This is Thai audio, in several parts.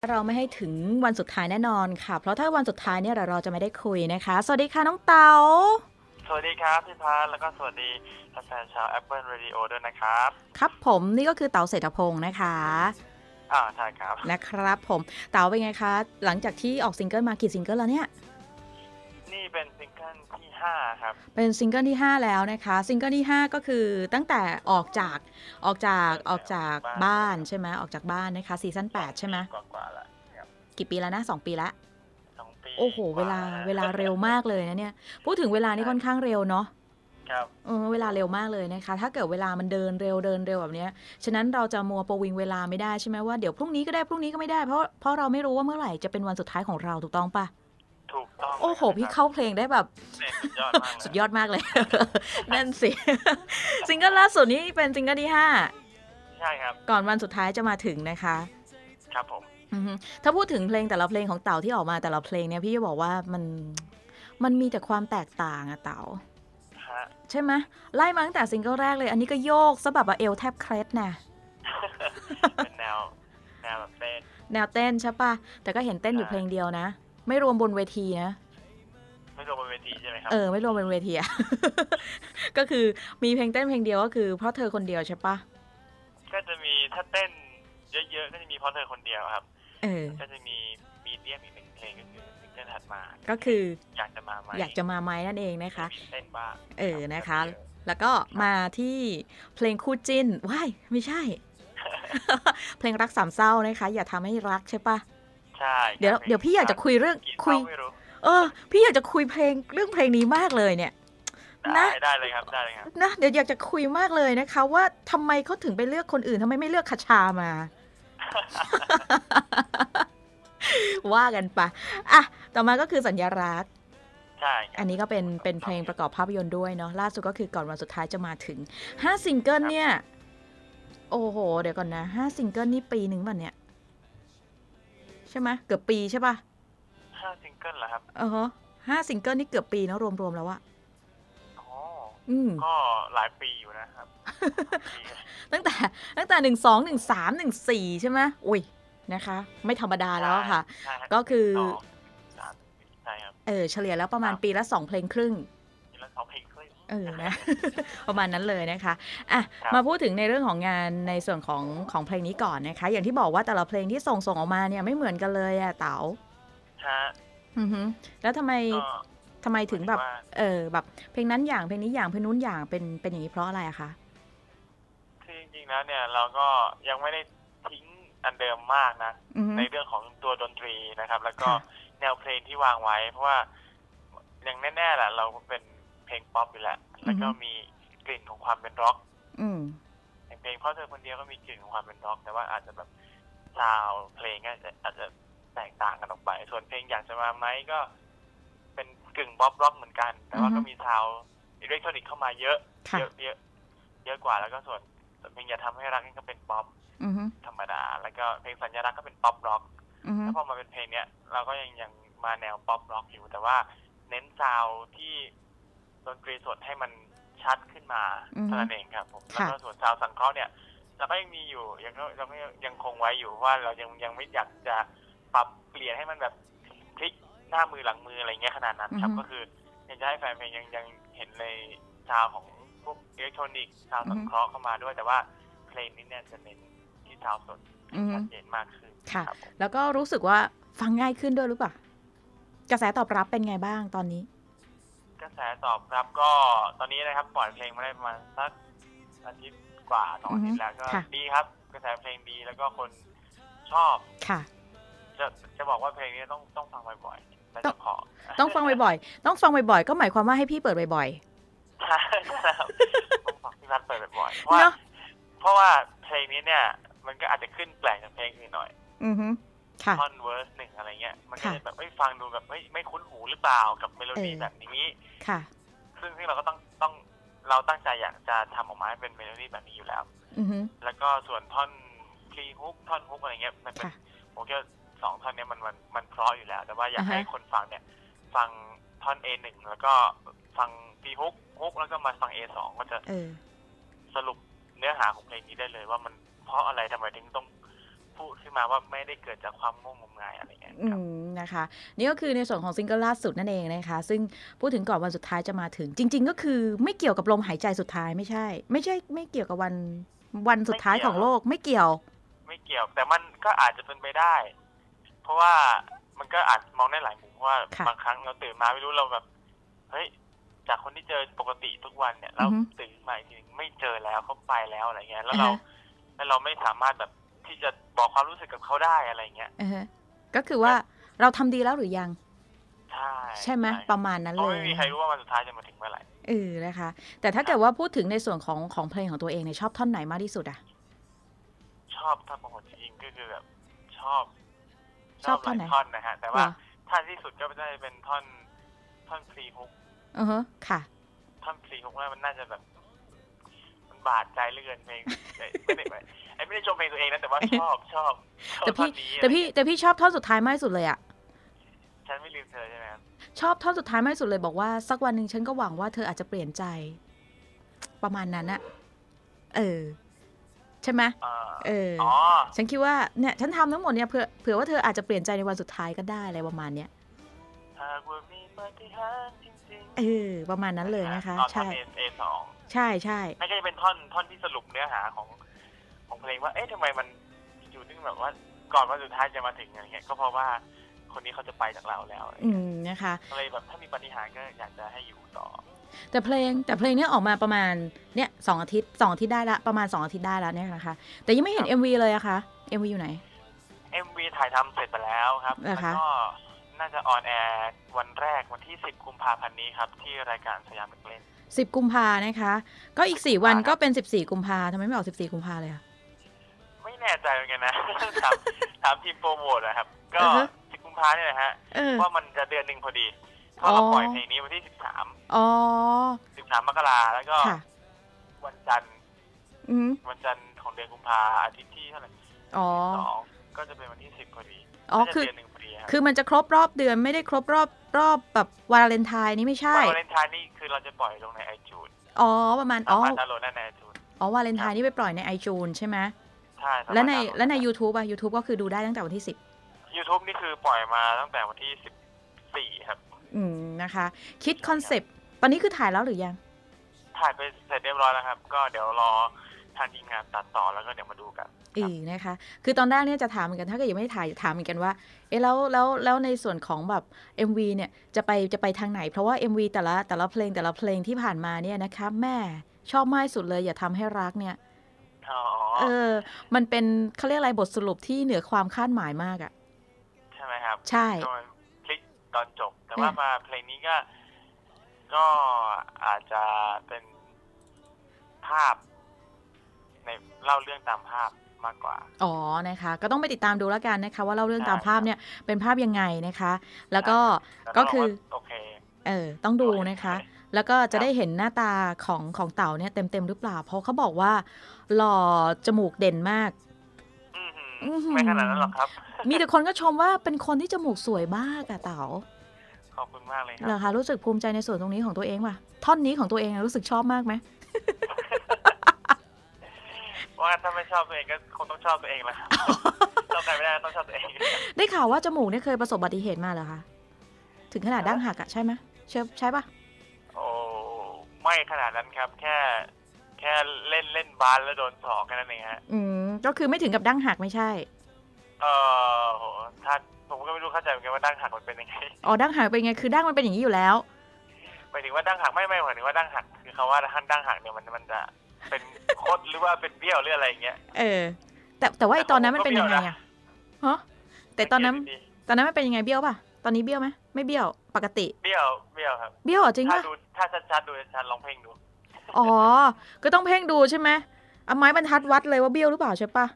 เราไม่ให้ถึงวันสุดท้ายแน่นอนค่ะ เพราะถ้าวันสุดท้ายเนี่ยเราเราจะไม่ได้คุยนะคะ สวัสดีค่ะน้องเต๋า สวัสดีครับพี่พัทแล้วก็สวัสดีแฟนๆชาว Apple Radio ด้วยนะครับ ครับผมนี่ก็คือเต๋าเศรษฐพงศ์นะคะ อ่าใช่ครับ นะครับผม เต๋าเป็นไงคะ หลังจากที่ออกซิงเกิลมากี่ซิงเกิลแล้วเนี่ย นี่เป็นซิงเกิลที่5ครับ เป็นซิงเกิลที่ 5 แล้วนะคะซิงเกิลที่ 5 ก็คือตั้งแต่ออกจากออกจากออกจากบ้านใช่ไหมออกจากบ้านนะคะซีซั่น8ใช่ไหมกว่าๆแล้วครับกี่ปีแล้วนะสองปีละสองปีโอ้โห กเวลาแเวลาเร็วมากเลยนะเนี่ยพูดถึงเวลานี่ค่อนข้างเร็วเนาะ ครับ เออเวลาเร็วมากเลยนะคะ ถ้าเกิดเวลามันเดินเร็วเดินเร็วแบบเนี้ยฉะนั้นเราจะมัวประวิงเวลาไม่ได้ใช่ไหมว่าเดี๋ยวพรุ่งนี้ก็ได้พรุ่งนี้ก็ไม่ได้เพราะเพราะเราไม่รู้ว่าเมื่อไหร่จะเป็นวันสุดท้ายของเราถูกต้องปะ ถูกต้องโอ้โหลยพี่ครับเข้าเพลงได้แบบเนี่ยสุดยอดมากเลยสุดยอดมากเลย นั่นสิ ซิงเกิลล่าสุดนี้เป็นซิงเกิลที่ห้าใช่ครับ ก่อนวันสุดท้ายจะมาถึงนะคะ ครับผมอือฮึถ้าพูดถึงเพลงแต่ละเพลงของเต๋าที่ออกมาแต่ละเพลงเนี่ยพี่จะบอกว่ามันมันมีแต่ความแตกต่างอะเต๋าฮะใช่ไหมไล่มาตั้งแต่ซิงเกิลแรกเลย อันนี้ก็โยกซะแบบว่าเอวแทบเคล็ดนะเป็นแนวแนวแบบเต้นแนวเต้นใช่ปะแต่ก็เห็นเต้นอยู่เพลงเดียวนะ ไม่รวมบนเวทีนะไม่รวมบนเวทีใช่ไหมครับเออไม่รวมบนเวทีอะก็คือมีเพลงเต้นเพลงเดียวก็คือ เพราะเธอคนเดียวใช่ปะก็จะมีถ้าเต้นเยอะๆก็จะมีเพราะเธอคนเดียวครับ เออ ก็จะมีมีเดียมอีกหนึ่งเพลงก็คือซิงเกิลถัดมา ก็คืออยากจะมาไหมอยากจะมาไหมนั่นเองนะคะมีเต้นบ้างเออนะคะ แล้วก็มาที่เพลงคู่จิ้นว้ายไม่ใช่ เพลงรักสามเศร้านะคะ อย่าทำให้รักใช่ปะ ใช่เดี๋ยวครับเดี๋ยวพี่อยากจะคุยเรื่องกี่คุยเท่าไม่รู้เออ พี่อยากจะคุยเพลงเรื่องเพลงนี้มากเลยเนี่ยนะได้ได้เลยครับได้เลยครับนะเดี๋ยวอยากจะคุยมากเลยนะคะ ว่าทำไมเขาถึงไปเลือกคนอื่นทำไมไม่เลือกคาชามา ว่ากันไปะอะต่อมาก็คือสัญญารักษ์ใช่ครับอันนี้ก็เป็นเป็นเพลงประกอบภาพยนตร์ด้วยเนาะล่าสุดก็คือก่อนวันสุดท้ายจะมาถึงห้าซิงเกิลเนี่ย โอ้โห เดี๋ยวก่อนนะห้าซิงเกิลนี่ปีหนึ่งป่ะเนี่ย ใช่ไหมเกือบปีใช่ป่ะห้าซิงเกิลเหรอครับเออฮะห้าซิงเกิลนี่เกือบปีเนอะรวมๆแล้วอะอ๋ออืมก็หลายปีอยู่นะครับปีตั้งแต่ตั้งแต่หนึ่งสองหนึ่งสามหนึ่งสี่ใช่ไหมอุ้ยนะคะ ไม่ธรรมดาแล้วอะค่ะใช่รับก็คือสองสามใช่ครับเออเฉลี่ยแล้วประมาณปีละสองเพลงครึ่ง เออนะ ประมาณนั้นเลยนะคะอะครับมาพูดถึงในเรื่องของงานในส่วนของของเพลงนี้ก่อนนะคะ อย่างที่บอกว่าแต่ละเพลงที่ส่งส่งออกมาเนี่ยไม่เหมือนกันเลยอะเต๋าฮะอือฮึแล้วทำไมก็ทำไมถึงแบบหมายว่าเออแบบ เพลงนั้นอย่างเพลงนี้อย่างเพลงนู้นอย่างเป็นเป็นอย่างนี้เพราะอะไรอะคะคือจริงๆแล้วเนี่ยเราก็ยังไม่ได้ทิ้งอันเดิมมากนะอือฮึในเรื่องของตัวดนตรีนะครับ แล้วก็ค่ะแนวเพลงที่วางไว้ เพราะว่าอย่างแน่ๆแหละเราก็เป็น เพลงป๊อปอยู่แล้วแล้วก็มีกลิ่นของความเป็นร็อกอืมอย่างเพลงเพราะเธอคนเดียวก็มีกลิ่นของความเป็นร็อก แต่ว่าอาจจะแบบซาวด์เพลงก็อาจจะอาจจะแตกต่างกันออกไป ส่วนเพลงอยากจะมาไหมก็ เป็นกึ่งบ๊อบร็อกเหมือนกัน แต่ว่าอือฮึก็มีซาวด์อิเล็กทรอนิกส์เข้ามาเยอะค่ะเยอะเยอะเยอะกว่าแล้วก็ส่วนส่วนเพลงอย่าทำให้รักนี่ก็เป็นป๊อปอือฮึธรรมดา แล้วก็เพลงสัญลักษณ์ก็เป็นป๊อปร็อกอือฮึแล้วพอมาเป็นเพลงเนี้ยเราก็ยังยังมาแนวป๊อปร็อกอยู่แต่ว่าเน้นซาวด์ที่ ดนตรีสดให้มันชัดขึ้นมาเท่านั้นเองครับผมแล้วก็ส่วนซาวด์สังเคราะห์เนี่ยเราก็ยังมีอยู่ยังก็เราก็ยังคงไว้อยู่เพราะว่าเรายังยังไม่อยากจะปรับเปลี่ยนให้มันแบบพลิกหน้ามือหลังมืออะไรเงี้ยขนาดนั้นครับก็คืออยากจะให้แฟนเพลงยังยังเห็นในซาวด์ของพวกอิเล็กทรอนิกส์ซาวด์สังเคราะห์เข้ามาด้วยแต่ว่าเพลงนี้เนี่ยจะเน้นที่ซาวด์สดอือฮึชัดเจนมากขึ้นค่ะรับผมแล้วก็รู้สึกว่าฟังง่ายขึ้นด้วยหรือเปล่ากระแสตอบรับเป็นไงบ้างตอนนี้ กระแสตอบรับก็ตอนนี้นะครับปล่อยเพลงมาได้ประมาณสักอาทิตย์กว่าสองอาทิตย์แล้วก็ค่ะดีครับ กระแสเพลงดีแล้วก็คนชอบ ค่ะ จะจะบอกว่าเพลงนี้ต้องต้องฟังบ่อยๆและจะเพอต้องฟังบ่อยๆ ต้องฟังบ่อยๆ ก็หมายความว่าให้พี่เปิดบ่อยใช่ครับต้องฟังพี่พัดเปิดบ่อยๆเพราะๆว่าเนาะเพราะว่าเพลงนี้เนี่ย มันก็อาจจะขึ้นแปลกจากเพลงอื่นหน่อย อือฮึค่ะ ท่อนเวอร์สหนึ่งอะไรเงี้ย มันก็ค่ะเลยแบบเอ้ยฟังดูแบบเอ้ยไม่คุ้นหูหรือเปล่ากับเมโลดี้เออแบบนี้ค่ะ ซึ่งซึ่งเราก็ต้องต้องเราตั้งใจอยากจะทำออกมาให้เป็นเมโลดี้แบบนี้อยู่แล้วอือฮึแล้วก็ส่วนท่อนพรีฮุกท่อนฮุกอะไรเงี้ยมันเป็นค่ะผมคิดว่าสองท่อนเนี้ยมันมันมันเพราะอยู่แล้ว แต่ว่าอยากอ่าฮะให้คนฟังเนี่ย ฟังท่อน A หนึ่งแล้วก็ฟังพรีฮุกฮุกแล้วก็มาฟัง A สองก็จะเออสรุปเนื้อหาของเพลงนี้ได้เลยว่ามันเพราะอะไรทำไมถึงต้อง พูดขึ้นมาว่าไม่ได้เกิดจากความง่วงงมงายอะไรเงี้ยอืครับมนะคะ นี่ก็คือในส่วนของซิงเกิลล่าสุดนั่นเองนะคะ ซึ่งพูดถึงก่อนวันสุดท้ายจะมาถึง จริง ๆ ก็คือไม่เกี่ยวกับลมหายใจสุดท้ายไม่ใช่ ไม่ใช่ไม่เกี่ยวกับวันวันสุดท้ายของโลกไม่เกี่ยว ไม่เกี่ยว แต่มันก็อาจจะเป็นไปได้ เพราะว่ามันก็อาจมองได้หลายมุมเพราะว่าค่ะบางครั้งเราตื่นมาไม่รู้เราแบบเฮ้ยจากคนที่เจอปกติทุกวันเนี่ยเราอือฮึตื่นมาอีกทีนึงไม่เจอแล้วเขาไปแล้วอะไรเงี้ยแล้วเราอ่าฮะแล้วเราไม่สามารถแบบ ที่จะบอกความรู้สึกกับเขาได้อะไรเงี้ยอ่าฮะก็คือว่าเราทำดีแล้วหรือยัง ใช่ใช่ไหมประมาณนั้นเพเลราะยไม่มีใครรู้ว่าวันสุดท้ายจะมาถึงเมื่อไหร่เออนะคะ แต่ถ้าเกิดว่าพูดถึงในส่วนของของเพลงของตัวเองเนี่ยชอบท่อนไหนมากที่สุดอะชอบท่อนของผมจริงๆก็คือแบบชอบ ชอบหท่อนลายไหนท่อนนะฮะแต่เหว่ารอท่อนที่สุดก็จะเป็นท่อนท่อนพรีฮุกอือฮะค่ะ ท่อนพรีฮุกว่ามันน่าจะแบบมัน บาดใจเหลือเกินเพลงเอ้ยไม่ได้ไม่ไอ้ไม่ได้ชมเพลงตัวเองนะแต่ว่าชอบชอบชอบแต่ท่อพี่นนี้แต่พี่แต่พี่ชอบท่อนสุดท้ายมากที่สุดเลยอะฉันไม่ลืมเธอใช่ไหมครับชอบท่อนสุดท้ายมากที่สุดเลยบอกว่าสักวันหนึ่งฉันก็หวังว่าเธออาจจะเปลี่ยนใจ ประมาณนั้นอะเออ ใช่ไหมเอ่อเอออ๋อฉันคิดว่าเนี่ยฉันทำทั้งหมดเนี่ยเผื่อเผื่อว่าเธออาจจะเปลี่ยนใจในวันสุดท้ายก็ได้อะไรประมาณเนี้ยหากว่ามีปาฏิหาริย์จริงๆเออประมาณนั้นเลยนะคะตอนท่อใช่นเอเอสอง ใช่ใช่นั่นก็จะเป็นท่อนท่อนที่สรุปเนื้อหาของของเพลงว่า เอ๊ะทำไมมันอยู่ที่แบบว่าก่อนวันสุดท้ายจะมาถึงอะไรเงี้ยก็เพราะว่าคนนี้เขาจะไปจากเราแล้วอะไรอืเงี้ยมนะคะก็เลยแบบถ้ามีปาฏิหาริย์ก็อยากจะให้อยู่ต่อ แต่เพลงแต่เพลงเนี้ยออกมาประมาณเนี่ยสองอาทิตย์สองอาทิตย์ได้ละประมาณสองอาทิตย์ได้แล้วเนี่ยนะคะ แต่ยังไม่เห็นครับ MV เลยอะคะ MV อยู่ไหน MV ถ่ายทำเสร็จไปแล้วครับเหรอแล้วคะก็น่าจะออนแอร์วันแรกวันที่ 10 กุมภาพันธ์นี้ครับ ที่รายการสยามเด็กเล่น สิบกุมภานะคะ ก็อีกสี่วันครับก็เป็นสิบสี่กุมภาทำไมไม่ออกสิบสี่กุมภาเลยอะไม่แน่ใจเหมือนกันนะ ถามถามทีมโปรโมทนะครับ ก็อือฮะ10 กุมภาเนี่ยนะฮะเออว่ามันจะเดือนหนึ่งพอดีเพราะเราอ๋อปล่อยเพลงนี้วันที่ 13 อ๋อ 13 มกราแล้วก็ค่ะวันจันทร์อืมวันจันทร์ของเดือนกุมภาอาทิตย์ที่เท่าไหร่อ๋อสองก็จะเป็นวันที่ 10 พอดี อ๋อน่าจะคือเดือนหนึ่งพอดีครับคือมันจะครบรอบเดือนไม่ได้ครบรอบรอบแบบวาเลนไทน์นี่ไม่ใช่วันวาเลนไทน์นี่คือเราจะปล่อยลงในไอจูนอ๋อประมาณสาอ๋อมารถดาวน์โหลดได้ในไอจูน อ๋อวาเลนไทน์นี่ไปปล่อยในไอจูนใช่ไหมใช่สามารถแล้วในดาวน์โหดแล้วในได้ YouTube อะ YouTube ก็คือดูได้ตั้งแต่วันที่สิบ YouTube นี่คือปล่อยมาตั้งแต่วันที่สิบสี่ครับอืมนะคะ คิดคอนเซปต์ตอนนี้คือถ่ายแล้วหรือยัง ถ่ายไปเสร็จเรียบร้อยแล้วครับ ก็เดี๋ยวรอ ทางทีมงานตัดต่อแล้วก็เดี๋ยวมาดูกันอีกนะคะ คือตอนแรกเนี่ยจะถามเหมือนกันถ้าเกิดยังไม่ได้ถ่ายจะถามเหมือนกันว่า เอ๊ะแล้วแล้วแล้วในส่วนของแบบ MV เนี่ยจะไปจะไปทางไหน เพราะว่า MV แต่ละแต่ละเพลงแต่ละเพลงที่ผ่านมาเนี่ยนะคะ แม่ชอบมากที่สุดเลยอย่าทำให้รักเนี่ยอ๋อเออ มันเป็นเขาเรียกอะไรบทสรุปที่เหนือความคาดหมายมากอะใช่ไหมครับ ใช่ก็มันพลิกตอนจบ แต่ว่าเออมาเพลงนี้ก็ ก็อาจจะเป็นภาพ ในเล่าเรื่องตามภาพมากกว่า อ๋อ นะคะ ก็ต้องไปติดตามดูแล้วกันนะคะ ว่าเล่าเรื่องตามใช่ภาพเนี่ยเป็นภาพยังไงนะคะ แล้วก็แต่ก็ต้งบคือว่าโอเคเออต้องดูนะคะ แล้วก็จะได้เห็นหน้าตาของของเต่าเนี่ยเต็มเต็มๆหรือเปล่า เพราะเขาบอกว่า หล่อจมูกเด่นมากอื้อหืออื้อหือไม่ขนาดนั้นหรอกครับ มีแต่คนก็ชมว่าเป็นคนที่จมูกสวยมากอะเต๋าขอบคุณมากเลยคเหรรัอบคะรู้สึกภูมิใจในส่วนตรงนี้ของตัวเองป่ะ ท่อนนี้ของตัวเองอะรู้สึกชอบมากไหม ว่าถ้าไม่ชอบตัวเองก็คงต้องชอบตัวเองแหละครับชอบใครไม่ได้ต้องชอบตัวเอง ได้ข่าวว่าจมูกเนี่ยเคยประสบอุบัติเหตุมาเหรอคะ ถึงขนาดดั้งหักอะใช่ไหมใช่ใช่ปะโอ้ไม่ขนาดนั้นครับ แค่ แค่เล่นเล่นบาสแล้วโดนสอกแค่นั้นเองฮะ อืม ก็คือไม่ถึงกับดั้งหักไม่ใช่ เออโหถ้าผมก็ไม่รู้เข้าใจเหมือนกันว่าดั้งหักมันเป็นยังไง อ๋อ ดั้งหักเป็นไง คือดั้งมันเป็นอย่างนี้อยู่แล้วหมายถึงว่าดั้งหักไม่ไม่หมายถึงว่าดั้งหักคือคำว่าดั้งหักเนี่ยมันมันจะ เป็นคดหรือว่าเป็นเบี้ยวหรืออะไรอย่างเงี้ย เออ แต่แต่ว่าไอตอนนั้นมันเป็นยังไงอะฮะแต่ตอนนั้นดีตอนนั้นมันเป็นยังไงเบี้ยวป่ะ ตอนนี้เบี้ยวไหมไม่เบี้ยว ปกติ เบี้ยว เบี้ยวครับ เบี้ยวเหรอจริงถ้าป่ะดูถ้าชัดๆดูชัดๆลองเพ่งดู อ๋อ ก็ต้องเพ่งดูใช่ไหมเอาไม้บรรทัดวัดเลยว่าเบี้ยวหรือเปล่าใช่ป่ะ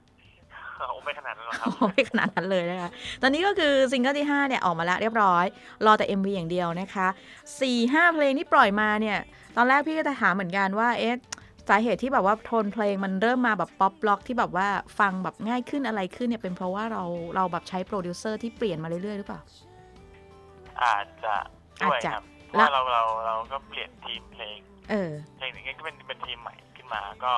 โอ้ไม่ขนาดนั้นหรอกครับโอ้ไม่ขนาดนั้นเลยนะคะ ตอนนี้ก็คือซิงเกิลที่ 5 เนี่ย ออกมาแล้วเรียบร้อย รอแต่ MV อย่างเดียวนะคะ 4 5 เพลงที่ปล่อยมาเนี่ย ตอนแรกพี่ก็จะถามเหมือนกันว่า เอ๊ะ สาเหตุที่แบบว่าโทนเพลงมันเริ่มมาแบบป๊อปล็อกที่แบบว่าฟังแบบง่ายขึ้นอะไรขึ้นเนี่ยเป็นเพราะว่าเราเราแบบใช้โปรดิวเซอร์ที่เปลี่ยนมาเรื่อยๆหรือเปล่า อาจจะด้วยอาจจะครับเพแล้ราะวว่าเราเราเราก็เปลี่ยนทีมเพลง เออ เพลงนี้ก็เป็นเป็นทีมใหม่ขึ้นมาก็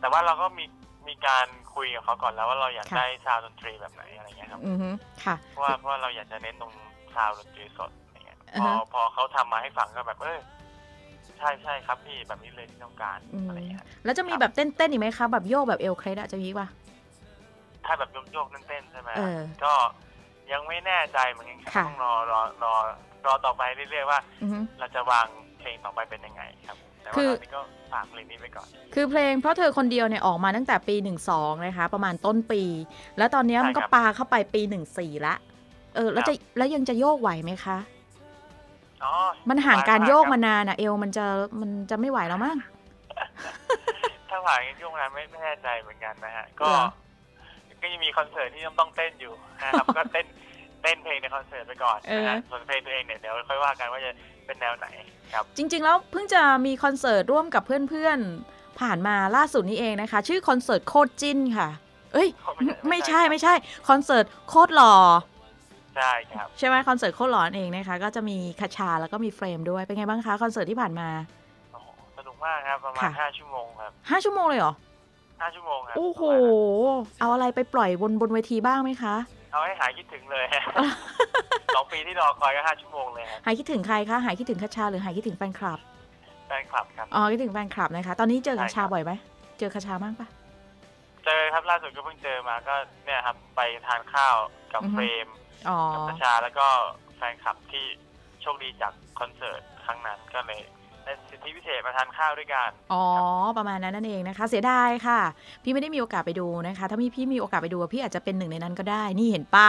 แต่ว่าเราก็มีมีการคุยกับเขาก่อนแล้วว่าเราอยากค่ะได้ซาวด์ดนตรีแบบไหนอะไรเงี้ยครับอือฮึค่ะเพราะว่าเพราะว่าเราอยากจะเน้นตรงซาวด์ดนตรีสดอะไรเงี้ยอ่าพอฮะพอเขาทำมาให้ฟังก็แบบเออใช่ใช่ครับพี่แบบนี้เลยที่ต้องการอืม อะไรเงี้ยแล้วจะมีแบบเต้นเต้นๆอีกไหมคะแบบโยกแบบเอลเครสอะจะมีป่ะ ถ้าแบบโยกๆเต้นๆใช่ไหมเออก็ยังไม่แน่ใจเหมือนกันครับค่ะ ต้องรอรอรอรอต่อไปเรื่อยๆว่า อือฮึ เราจะวางเพลงต่อไปเป็นยังไงครับ แต่คืว่าอ ตอนนี้ก็ฝากเพลงนี้ไว้ก่อน คือเพลงเพราะเธอคนเดียวเนี่ยออกมาตั้งแต่ปี 12 นะคะ ประมาณต้นปี แล้วตอนเนี้ยมันก็ใช่ครับปาเข้าไปปี 14ละเออแล้วจะแล้วยังจะโยกไหวไหมคะอ๋อ มันห่างการโยกครับมานานอะเอวมันจะมันจะไม่ไหวแล้วมั้งถ้าผ่านกันช่วงนั้นไม่ไม่แน่ใจเหมือนกันนะฮะ ก็เหรอก็ยังมีคอนเสิร์ตที่ต้องต้องเต้นอยู่นะครับก็เต้นเต้นเพลงในคอนเสิร์ตไปก่อนนะฮะส่วนเพลงตัวเองเนี่ยเดี๋ยวค่อยว่ากันว่าจะเป็นแนวไหนครับ จริง ๆ แล้วเพิ่งจะมีคอนเสิร์ตร่วมกับเพื่อนๆผ่านมาล่าสุดนี้เองนะคะ ชื่อคอนเสิร์ตโคตรจิ้นค่ะ เอ้ย ไม่ใช่ไม่ใช่คอนเสิร์ตโคตรหล่อ ใช่ครับ ใช่ไหมคอนเสิร์ตโคตรหล่อนั่นเองนะคะ ก็จะมีคาชาแล้วก็มีเฟรมด้วย เป็นไงบ้างคะคอนเสิร์ตที่ผ่านมา โอ้โหสนุกมากครับ ประมาณค่ะ ห้าชั่วโมงครับห้าชั่วโมงเลยเหรอ ห้าชั่วโมงครับโอ้โห ประมาณนั้นเอาอะไรไปปล่อยบนบนเวทีบ้างไหมคะ เอาให้หายคิดถึงเลยสองปีที่รอคอยก็ห้าชั่วโมงเลยครับหายคิดถึงใครคะ หายคิดถึงคาชาหรือหายคิดถึงแฟนคลับ แฟนคลับครับ อ๋อ คิดถึงแฟนคลับนะคะ ตอนนี้เจอคาใช่ชาครับบ่อยไหม เจอคาชามากปะ เจอครับล่าสุดก็เพิ่งเจอมาก็เนี่ยครับไปทานข้าวกับอือฮึ เฟรมอ๋อ กับประชาแล้วก็แฟนคลับที่โชคดีจากคอนเสิร์ตครั้งนั้นก็เลยได้สิทธิพิเศษมาทานข้าวด้วยกัน อ๋อ ประมาณนั้นนั่นเองนะคะ เสียดายค่ะ พี่ไม่ได้มีโอกาสไปดูนะคะ ถ้ามีพี่มีโอกาสไปดูพี่อาจจะเป็นหนึ่งในนั้นก็ได้ นี่เห็นปะ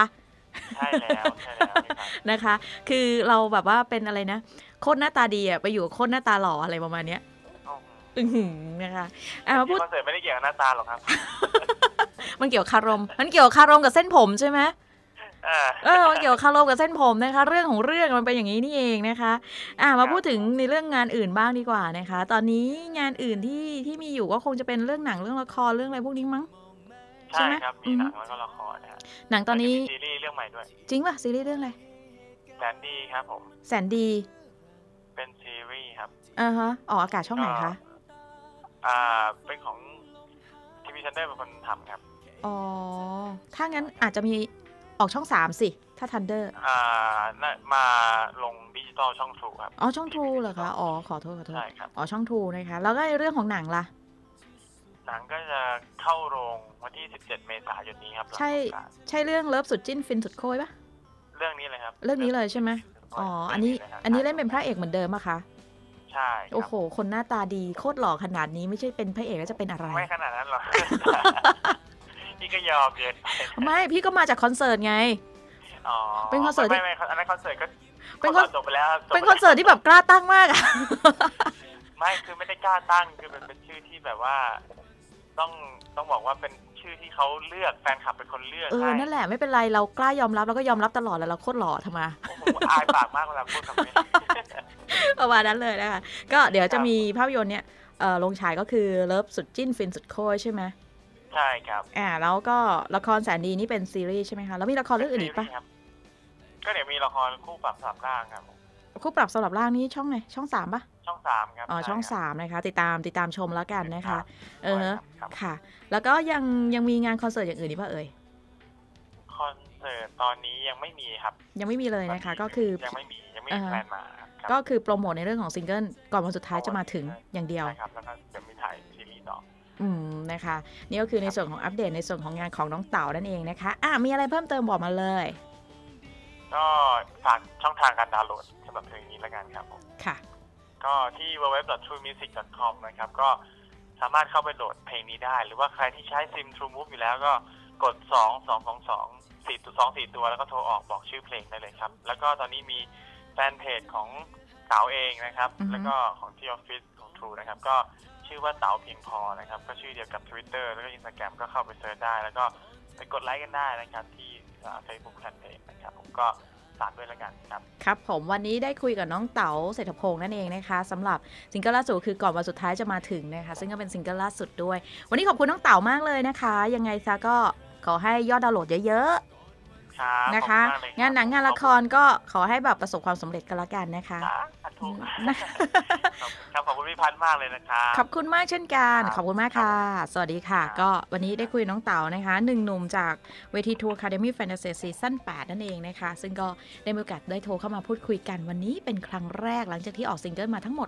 ใช่แล้วใช่แล้วนี่ครับนะคะ คือเราแบบว่าเป็นอะไรนะ โคตรหน้าตาดีอะไปอยู่กับโคตรหน้าตาหล่ออะไรประมาณเนี้ยโอ้โหอือหือนะคะอะมาพูดคอนเสิร์ตไม่ได้เกี่ยวกับหน้าตาหรอกครับ มันเกี่ยวกับคารม มันเกี่ยวกับคารมกับเส้นผมใช่ไหมอ่า เออมันเกี่ยวกับคารมกับเส้นผมนะคะ เรื่องของเรื่องมันเป็นอย่างนี้นี่เองนะคะ อะมาพูดถึงในเรื่องงานอื่นบ้างดีกว่านะคะ ตอนนี้งานอื่นที่ที่มีอยู่ก็คงจะเป็นเรื่องหนังเรื่องละครเรื่องอะไรพวกนี้มั้งใช่ใช่ไหมครับอืมีอฮึหนังแล้วก็ละครนะฮะหนังตอนนี้แล้วก็มีซีรีส์เรื่องใหม่ด้วยจริงป่ะซีรีส์เรื่องอะไรแสนดีครับผมแสนดี เป็นซีรีส์ครับอ่าฮะออกอากาศช่องไหนคะอ่าเป็นของทีวีชันเดอร์เป็นคนทำครับอ๋อถ้างั้นอาจจะมี ออกช่องสามสิ ถ้าทันเดอร์ อ่าน่ะมาลงดิจิตอลช่องทรูครับ อ๋อ ช่องทูเหรอคะ อ๋อ ขอโทษขอโทษ ใช่ครับ อ๋อ ช่องทูนะคะ แล้วก็ในเรื่องของหนังล่ะ หนังก็จะเข้าโรงวันที่ 17 เมษายนนี้ครับใช่ หลังสงกรานต์ใช่เรื่องเลิฟสุดจิ้นฟินสุดโคยปะเรื่องนี้เลยครับเรื่องนี้เลยใช่ไหมอ๋อ อันนี้ รื่งลยครับอันนี้เล่นเป็นพระเอกเหมือนเดิมอะคะ ใช่ครับโอ้โห คนหน้าตาดีโคตรหล่อขนาดนี้ไม่ใช่เป็นพระเอกแล้วจะเป็นอะไร ไม่ขนาดนั้นหรอก นี่ก็ยอมเกินไปไม่พี่ก็มาจากคอนเสิร์ตไง อ๋อเป็นคอนเสิร์ตที่ ไม่ไม่ไม่อันนั้นคอนเสิร์ตก็เป็นคอนจบไปแล้วจบเป็นไปคอนเสิร์ตที่แบบกล้าตั้งมากอะไม่คือไม่ได้กล้าตั้งคือมันเป็นชื่อที่แบบว่า ต้องต้องบอกว่าเป็นชื่อที่เขาเลือกแฟนคลับเป็นคนเลือกเออให้นั่นแหละไม่เป็นไรเรากล้ายอมรับแล้วก็ยอมรับตลอดแล้วเราโคตรหล่อทำไมโอ้โหอายปากมากเวลาพูดคำนี้ ประมาณนั้นเลยนะคะก็เดี๋ยวจะมีภาพยนตร์เนี่ยเอ่อลงฉายก็คือเลิฟสุดจิ้นฟินสุดโคยใช่ไหม ใช่ครับ อ่า แล้วก็ละครแสนดีนี่เป็นซีรีส์ใช่ไหมคะ แล้วมีละครเรื่องอื่นอีกปะซีรีส์ครับก็เดี๋ยวมีละครคู่ปรับสลับร่างครับคู่ปรับสำหรับร่างนี้ช่องไหนช่องสามปะช่องสามครับอ๋อช่องใครับสามนะคะ ติดตามติดตามชมแล้วกันนะคะ เออครับค่ะ แล้วก็ยังยังมีงานคอนเสิร์ตอย่างอื่นอีกปะเอ่ยคอนเสิร์ตตอนนี้ยังไม่มีครับ ยังไม่มีเลยนะคะ ก็คือยังไม่มียังไม่อ่ามีฮะแพลนมาครับก็คือโปรโมทในเรื่องของซิงเกิลก่อนวันสุดท้ายจะมาถึงอย่างเดียวใช่ครับแล้วก็จะมีถ่ายซีรีส์ต่ ออืมนะคะ นี่ก็คือในส่วนของอัปเดตในส่วนของงานของน้องเต๋านั่นเองนะคะ อะมีอะไรเพิ่มเติมบอกมาเลย ก็ฝากช่องทางการดาวน์โหลดสำหรับเพลงนี้แล้วกันครับผมค่ะ ก็ที่ www.truemusic.com นะครับ ก็สามารถเข้าไปโหลดเพลงนี้ได้ หรือว่าใครที่ใช้ซิม True Move อยู่แล้วก็กด 2 2 2 2 4ตัว2 4 ตัวแล้วก็โทรออกบอกชื่อเพลงได้เลยครับ แล้วก็ตอนนี้มีแฟนเพจของเต๋าเองนะครับอือฮึแล้วก็ของที่ออฟฟิศของ True นะครับ ก็ ชื่อว่าเต๋าเพียงพอนะครับ ก็ชื่อเดียวกับ Twitter แล้วก็ Instagram ก็เข้าไปเซิร์ชได้ แล้วก็ไปกดไลค์กันได้นะครับที่เฟซบุ๊กแฟนเพจนะครับผมก็ฝากด้วยล้วกันครับ ครับผมวันนี้ได้คุยกับน้องเต๋าเศรษฐพงษ์นั่นเองนะคะสำหรับซิงเกิลล่าสุดคือก่อนวันสุดท้ายจะมาถึงนะคะ ซึ่งก็เป็นซิงเกิลล่าสุดด้วย วันนี้ขอบคุณน้องเต๋ามากเลยนะคะ ยังไงซะก็ขอให้ยอดดาวน์โหลดเยอะ ครับนะคะขอบณมกเลยรับงานหนังงานละครก็ขอให้แบบประสบความสำเร็จกันละกันนะคะ สาธุนะ ครับขอบคุณพี่พันธ์มากเลยนะครับ ขอบคุณมากเช่นกัน ครับขอบคุณมากค่ะ สวัสดีค่ะ ครับ ก็วันนี้ได้คุยกับน้องเต๋านะคะหนึ่งหนุ่มจากเวทีทัวร์ Academy Fantasy Season 8นั่นเองนะคะ ซึ่งก็ได้มีโอกาสได้โทรเข้ามาพูดคุยกันวันนี้เป็นครั้งแรกหลังจากที่ออกซิงเกิลมาทั้งหมด